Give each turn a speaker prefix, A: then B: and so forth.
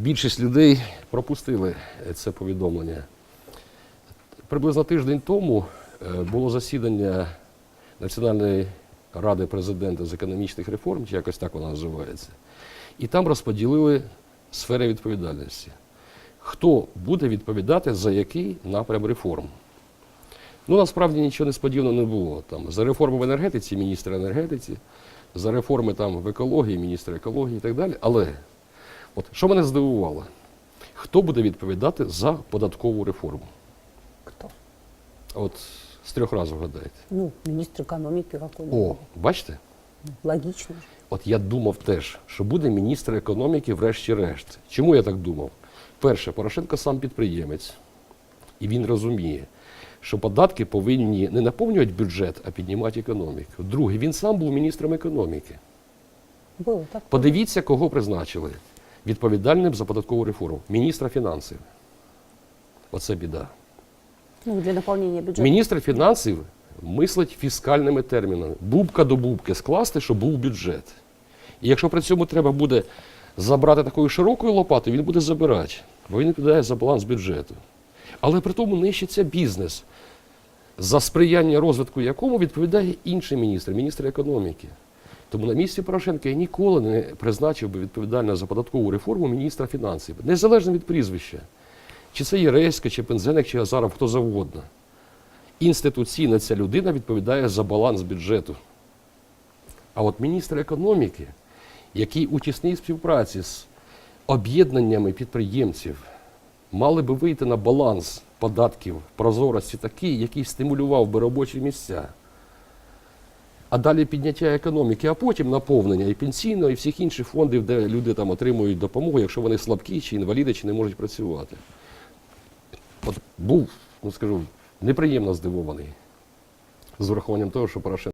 A: більшість людей пропустили це повідомлення. Приблизно тиждень тому е, було засідання Національної ради президента з економічних реформ, чи якось так вона називається. І там розподілили сфери відповідальності. Хто буде відповідати за який напрям реформ? Ну, насправді нічого несподіваного не було. Там, за реформи в енергетиці міністр енергетиці, за реформи там, в екології, міністр екології і так далі. Але от, що мене здивувало, хто буде відповідати за податкову реформу?
B: Кто?
A: От з трьох разів вгадаєте.
B: Ну, экономики какой-нибудь.
A: О, бачите?
B: Логично. же.
A: От я думав теж, що буде міністр економіки врешті-решт. Чому я так думав? Перше, Порошенко сам підприємець, і він розуміє, що податки повинні не наповнювати бюджет, а піднімати економіку. Друге, він сам був міністром економіки.
B: Было так.
A: Подивіться, кого призначили відповідальним за податкову реформу. Міністра фінансів. Оце біда.
B: Ну, для наполнения бюджета.
A: Міністр фінансів мислить фіскальними термінами. Бубка до бубки скласти, щоб був бюджет. І якщо при цьому треба буде забрати такою широкою лопатою, він буде забирати, бо він відповідає за баланс бюджету. Але при тому нищиться бізнес, за сприяння розвитку якому відповідає інший міністр, міністр економіки. Тому на місці Порошенка я ніколи не призначив би відповідального за податкову реформу міністра фінансів, незалежно від прізвища. Чи це Єреська, чи Пензеник, чи Азаров, хто завгодно. Інституційно ця людина відповідає за баланс бюджету. А от міністр економіки, який у тісній співпраці з об'єднаннями підприємців мали би вийти на баланс податків прозорості такий, який стимулював би робочі місця. А далі підняття економіки, а потім наповнення і пенсійного, і всіх інших фондів, де люди там отримують допомогу, якщо вони слабкі, чи інваліди, чи не можуть працювати. От був, ну скажу, неприємно здивований з урахуванням того, що Порошенко.